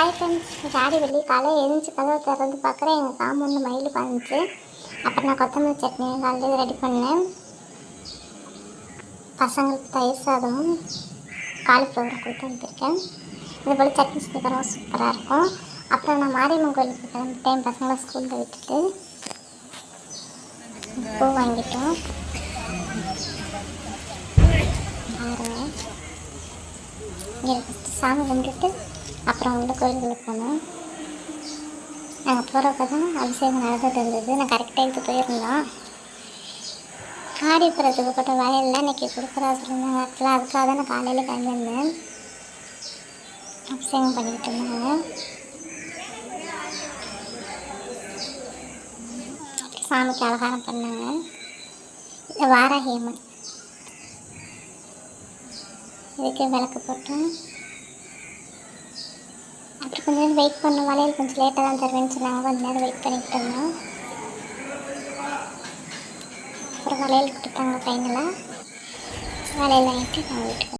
Hi friends ஜாடி வெள்ளி காலையில் எழுந்து கதவை திறந்து பார்க்குறேன். எங்கள் காம்பவுண்டு மயில் பண்ணுச்சு அப்புறம் நான் கொத்தமல்லி சட்னி காலையில் ரெடி பண்ணேன். பசங்களுக்கு தயிர் சாதமும் காலிஃப்ளவர் கொடுத்து அனுப்பியிருக்கேன். இது போல் சட்னி செஞ்சுக்கிறோம் சூப்பராக இருக்கும். அப்புறம் நான் மாரியம்மன் கோயிலுக்கு கிளம்பிட்டேன். பசங்களை ஸ்கூலில் விட்டுட்டு பூ வாங்கிட்டோம். பாருங்க இங்கே ஃபஸ்ட்டு சாமி கும்பிட்டுட்டு அப்புறம் வந்து கோயிலுக்கு போனோம் நாங்கள் போகிறப்ப தான் அபிஷேகம் நடந்துட்டு இருந்தது. நான் கரெக்டாக இதுக்கு போயிருந்தோம். ஆடிப்புறத்துக்கு போட்ட வயலில் இன்றைக்கி கொடுக்குறா சொல்லியிருந்தாங்க ஆக்சுவலாக அதுக்காக தான் நான் காலையில் கிளம்பியிருந்தேன். அபிஷேகம் பண்ணிக்கிட்டு இருந்தாங்க. சாமிக்கு அலங்காரம் பண்ணாங்க. இது வாராகி அம்மன். இதுக்கு விளக்கு போட்டேன். அப்புறம் கொஞ்ச நேரம் வெயிட் பண்ண வளையல் கொஞ்சம் லேட்டாக தான் தருவேன்னு சொன்னாங்க. கொஞ்ச நேரம் வெயிட் பண்ணிக்கிட்டு இருந்தோம். அப்புறம் வளையல் கொடுத்தாங்க ஃபைனலாக வளையல் வாங்கிட்டு நான் வீட்டுக்கு